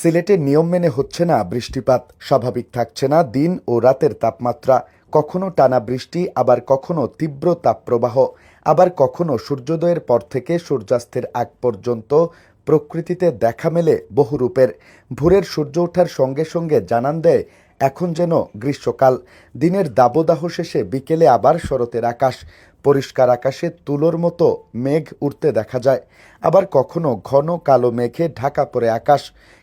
সিলেটে নিয়ম মেনে হচ্ছে না, বৃষ্টিপাত। স্বাভাবিক থাকছে না, দিন ও রাতের তাপমাত্রা। কখনো টানা বৃষ্টি, আবার কখনো তীব্র তাপপ্রবাহ। আবার কখনো সূর্যোদয়ের পর থেকে সূর্যাস্তের আগ পর্যন্ত প্রকৃতিতে দেখা মেলে বহুরূপের। ভোরের সূর্য ওঠার সঙ্গে সঙ্গে জানান দেয় এখন যেন গ্রীষ্মকাল, দিনের দাবদাহ শেষে বিকেলে আবার শরতের আকাশ। পরিষ্কার আকাশে তুলোর মতো মেঘ উঠতে দেখা যায়। আবার কখনো ঘন কালো মেঘে ঢাকা পড়ে আকাশ,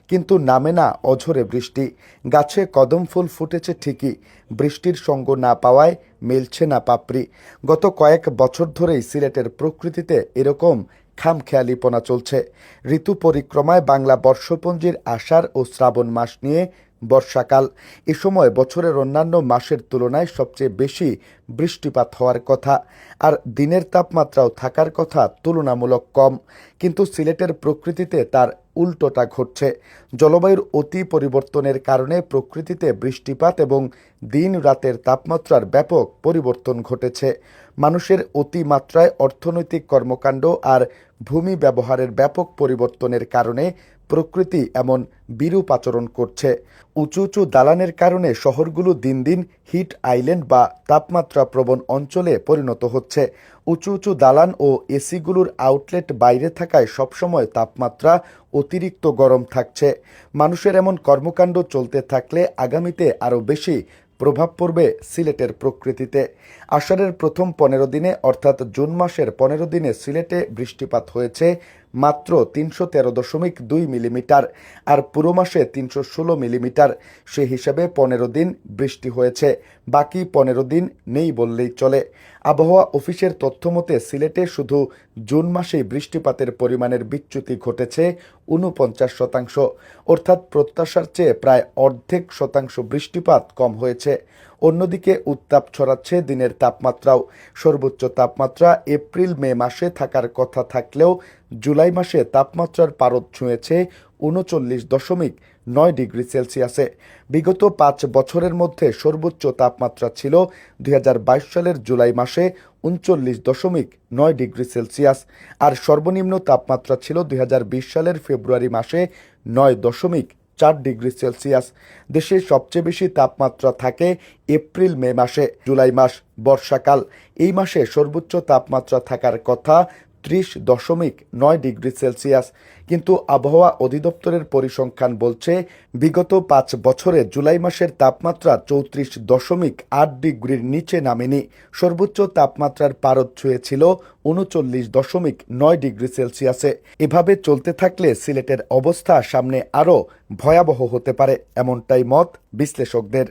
কিন্তু নামে না অঝরে বৃষ্টি। গাছে কদম ফুল ফুটেছে ঠিকই, বৃষ্টির সঙ্গ না পাওয়ায় মেলছে না পাপড়ি। গত কয়েক বছর ধরেই সিলেটের প্রকৃতিতে এরকম খামখেয়ালিপনা চলছে। ঋতু পরিক্রমায় বাংলা বর্ষপঞ্জির আষাঢ় ও শ্রাবণ মাস নিয়ে বর্ষাকাল। এ সময় বছরের অন্যান্য মাসের তুলনায় সবচেয়ে বেশি বৃষ্টিপাত হওয়ার কথা আর দিনের তাপমাত্রাও থাকার কথা তুলনামূলক কম। কিন্তু সিলেটের প্রকৃতিতে তার উল্টোটা ঘটছে। জলবায়ুর অতি পরিবর্তনের কারণে প্রকৃতিতে বৃষ্টিপাত এবং দিন রাতের তাপমাত্রার ব্যাপক পরিবর্তন ঘটেছে। মানুষের অতিমাত্রায় অর্থনৈতিক কর্মকাণ্ড আর ভূমি ব্যবহারের ব্যাপক পরিবর্তনের কারণে প্রকৃতি এমন বিরূপ আচরণ করছে। উঁচু উঁচু দালানের কারণে শহরগুলো দিন দিন হিট আইল্যান্ড বা তাপমাত্রা প্রবণ অঞ্চলে পরিণত হচ্ছে। উঁচু উঁচু দালান ও এসিগুলোর আউটলেট বাইরে থাকায় সবসময় তাপমাত্রা অতিরিক্ত গরম থাকছে। মানুষের এমন কর্মকাণ্ড চলতে থাকলে আগামীতে আরও বেশি প্রভাব পড়বে সিলেটের প্রকৃতিতে। আষাঢ়ের প্রথম পনেরো দিনে অর্থাৎ জুন মাসের পনেরো দিনে সিলেটে বৃষ্টিপাত হয়েছে মাত্র তিনশো তেরো দশমিক দুই মিলিমিটার আর পুরো মাসে তিনশো ষোলো মিলিমিটার। সে হিসাবে পনেরো দিন বৃষ্টি হয়েছে, বাকি পনেরো দিন নেই বললেই চলে। আবহাওয়া অফিসের তথ্যমতে সিলেটে শুধু জুন মাসেই বৃষ্টিপাতের পরিমাণের বিচ্যুতি ঘটেছে উনপঞ্চাশ শতাংশ। অর্থাৎ প্রত্যাশার চেয়ে প্রায় অর্ধেক শতাংশ বৃষ্টিপাত কম হয়েছে। অন্যদিকে উত্তাপ ছড়াচ্ছে দিনের তাপমাত্রাও। সর্বোচ্চ তাপমাত্রা এপ্রিল, মে মাসে থাকার কথা থাকলেও জুলাই মাসে তাপমাত্রার পারদ ছুঁয়েছে উনচল্লিশ দশমিক নয় ডিগ্রি সেলসিয়াসে। বিগত পাঁচ বছরের মধ্যে সর্বোচ্চ তাপমাত্রা ছিল দু হাজার বাইশ সালের জুলাই মাসে উনচল্লিশ দশমিক নয় ডিগ্রি সেলসিয়াস, আর সর্বনিম্ন তাপমাত্রা ছিল দুই হাজার বিশ সালের ফেব্রুয়ারি মাসে নয় দশমিক চার ডিগ্রি সেলসিয়াস। দেশের সবচেয়ে বেশি তাপমাত্রা থাকে এপ্রিল, মে মাসে। জুলাই মাস বর্ষাকাল। এই মাসে সর্বোচ্চ তাপমাত্রা থাকার কথা ত্রিশ দশমিক নয় ডিগ্রি সেলসিয়াস। কিন্তু আবহাওয়া অধিদপ্তরের পরিসংখ্যান বলছে, বিগত পাঁচ বছরে জুলাই মাসের তাপমাত্রা চৌত্রিশ দশমিক আট ডিগ্রির নিচে নামেনি। সর্বোচ্চ তাপমাত্রার পারদ ছুঁয়েছিল উনচল্লিশ দশমিক নয় ডিগ্রি সেলসিয়াসে। এভাবে চলতে থাকলে সিলেটের অবস্থা সামনে আরও ভয়াবহ হতে পারে, এমনটাই মত বিশ্লেষকদের।